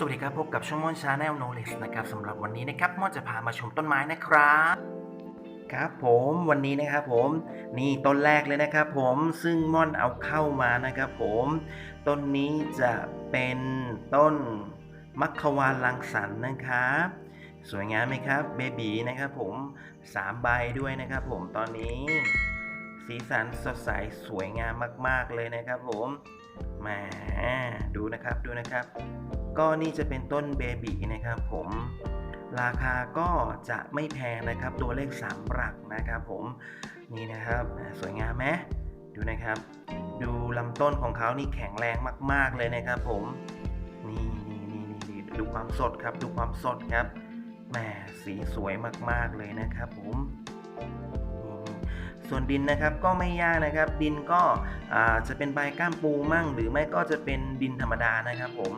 สวัสดีครับ พบกับช่องม่อนชาแนลโนเลสนะครับสำหรับวันนี้นะครับม่อนจะพามาชมต้นไม้นะครับครับผมวันนี้นะครับผมนี่ต้นแรกเลยนะครับผมซึ่งม่อนเอาเข้ามานะครับผมต้นนี้จะเป็นต้นมัคควานลังสรรนะครับสวยงามไหมครับเบบีนะครับผมสามใบด้วยนะครับผมตอนนี้ สีสันสดใสสวยงามมาก ๆ เลยนะครับผมแหมดูนะครับดูนะครับ ก็นี่จะเป็นต้นเบบีนะครับผมราคาก็จะไม่แพงนะครับ ตัวเลข 3 หลักนะครับผมนี่นะครับสวยงามไหมดูนะครับ ดูลำต้นของเขานี่แข็งแรงมาก ๆ เลยนะครับผมนี่นี่นี่นี่ดูความสดครับ ดูความสดครับแหมสีสวยมาก ๆ เลยนะครับผม ส่วนดินนะครับก็ไม่ยากนะครับ ดินก็จะเป็นใบก้ามปูมั่ง หรือไม่ก็จะเป็นดินธรรมดานะครับผม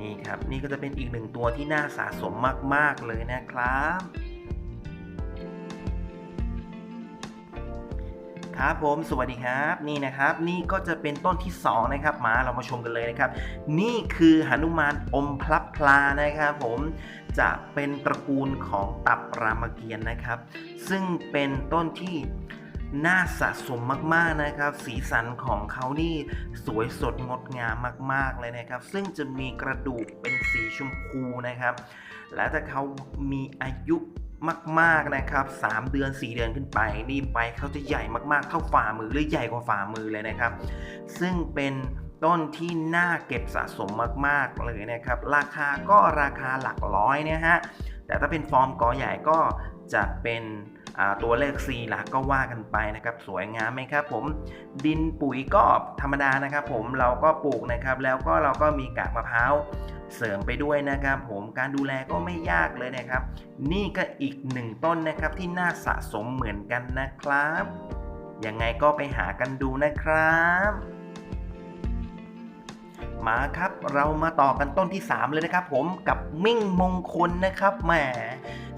นี่ครับนี่ก็จะเป็นอีกหนึ่งตัวที่น่าสะสมมาก ๆ เลยนะครับครับผมสวัสดีครับนี่นะครับ นี่ก็จะเป็นต้นที่ 2 นะครับ มาเรามาชมกันเลยนะครับ นี่คือหนุมานอมพลับพลานะครับ ผมจะเป็นตระกูลของตับรามเกียรตินะครับ ซึ่งเป็นต้นที่ น่าสะสมมากๆนะครับ สีสันของเขานี่สวยสดงดงามมาก ๆเลยนะครับ ซึ่งจะมีกระดูกเป็นสีชมพูนะครับ และถ้าเขามีอายุมากๆนะครับ 3 เดือน 4 เดือนขึ้นไป นี่ใบเขาจะใหญ่มากๆ เท่าฝ่ามือหรือใหญ่กว่าฝ่ามือเลยนะครับ ซึ่งเป็นต้นที่น่าเก็บสะสมมากๆเลยนะครับ ราคาก็ราคาหลักร้อยนะฮะแต่ถ้าเป็นฟอร์มกอใหญ่ก็จะเป็น ตัวเลข4หลักก็ว่ากันไปนะครับ สวยงามไหมครับผมดินปุ๋ยก็ธรรมดานะครับ ผมเราก็ปลูกนะครับ แล้วก็เราก็มีกากมะพร้าวเสริมไปด้วยนะครับผมการดูแลก็ไม่ยากเลยนะครับ นี่ก็อีกหนึ่งต้นนะครับที่น่าสะสมเหมือนกันนะครับยังไงก็ไปหากันดูนะครับ มาครับเรามาต่อกันต้นที่ 3 เลยนะครับ ผมกับมิ่งมงคลนะครับแหม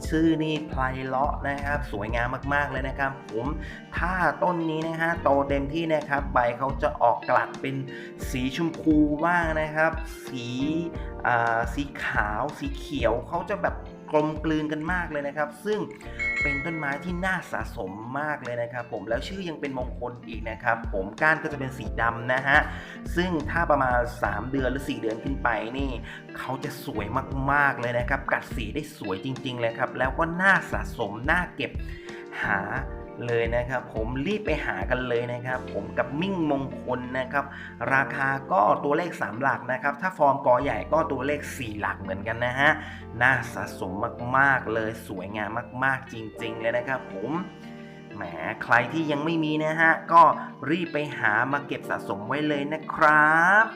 ชื่อนี่ไพเราะนะครับ สวยงามมากๆเลยนะครับ ผมถ้าต้นนี้นะฮะโตเต็มที่นะครับใบเขาจะออกกลัดเป็นสีชมพูบ้างนะครับ สีอ่าสีขาวสีเขียวเขาจะแบบกลมกลืนกันมากเลยนะครับ ซึ่ง เป็นต้นไม้ที่น่าสะสมมากเลยนะครับ ผมแล้วชื่อยังเป็นมงคลอีกนะครับ ผมก้านก็จะเป็นสีดำนะฮะซึ่งถ้าประมาณ 3 เดือนหรือ 4 เดือนขึ้นไปนี่เขาจะสวยมากๆเลยนะครับ กัดสีได้สวยจริง ๆ เลยครับ แล้วก็น่าสะสมน่าเก็บหา เลยนะครับ ผมรีบไปหากันเลยนะครับ ผมกับมิ่งมงคลนะครับ ราคาก็ตัวเลข 3 หลักนะครับ ถ้าฟอร์มกอใหญ่ก็ตัวเลข 4 หลักเหมือนกันนะฮะน่าสะสมมากๆเลยสวยงามมาก ๆ จริง ๆ เลยนะครับ ผมแหมใครที่ยังไม่มีนะฮะก็รีบไปหามาเก็บสะสมไว้เลยนะครับ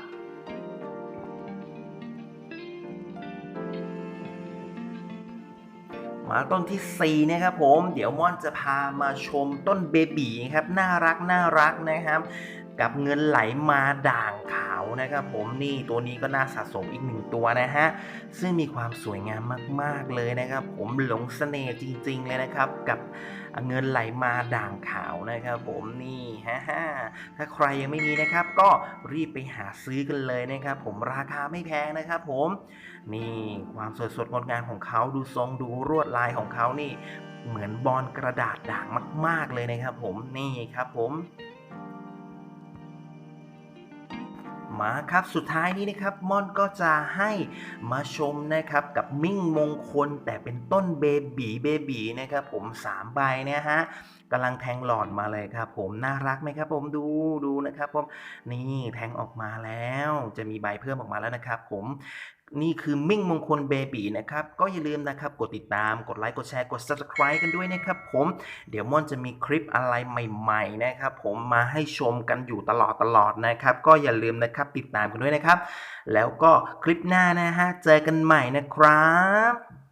มาต้นที่4นะครับผมเดี๋ยวม่อนจะพามาชมต้นเบบีครับน่ารักน่ารักนะครับ กับเงินไหลมาด่างข นะครับผมนี่ตัวนี้ก็น่าสะสมอีกหนึ่งตัวนะฮะซึ่งมีความสวยงามมาก ๆเลยนะครับ ผมหลงเสน่ห์จริง ๆ เลยนะครับ กับเงินไหลมาด่างขาวนะครับ ผมนี่ฮะฮ่าถ้าใครยังไม่มีนะครับ ก็รีบไปหาซื้อกันเลยนะครับ ผมราคาไม่แพงนะครับ ผมนี่ความสดสดงดงามของเขาดูทรงดูรวดลายของเขานี่เหมือนบอลกระดาษด่างมาก ๆ เลยนะครับ ผมนี่ครับผม มาครับสุดท้ายนี้นะครับม่อนก็จะให้มาชมนะครับกับมิ่งมงคลแต่เป็นต้นเบบีเบบีนะครับผม3ใบนะฮะกำลังแทงหลอดมาเลยครับ ผมน่ารักไหมครับ ผมดูดูนะครับผมนี่แทงออกมาแล้ว จะมีใบเพิ่มออกมาแล้วนะครับ ผมนี่คือมิ่งมงคลเบบีนะครับ ก็อย่าลืมนะครับ กดติดตาม กดไลค์ กดแชร์ กด subscribe กันด้วยนะครับผม เดี๋ยวม่อนจะมีคลิปอะไรใหม่ๆนะครับ ผมมาให้ชมกันอยู่ตลอดตลอดนะครับ ก็อย่าลืมนะครับติดตามกันด้วยนะครับ แล้วก็คลิปหน้านะฮะ เจอกันใหม่นะครับ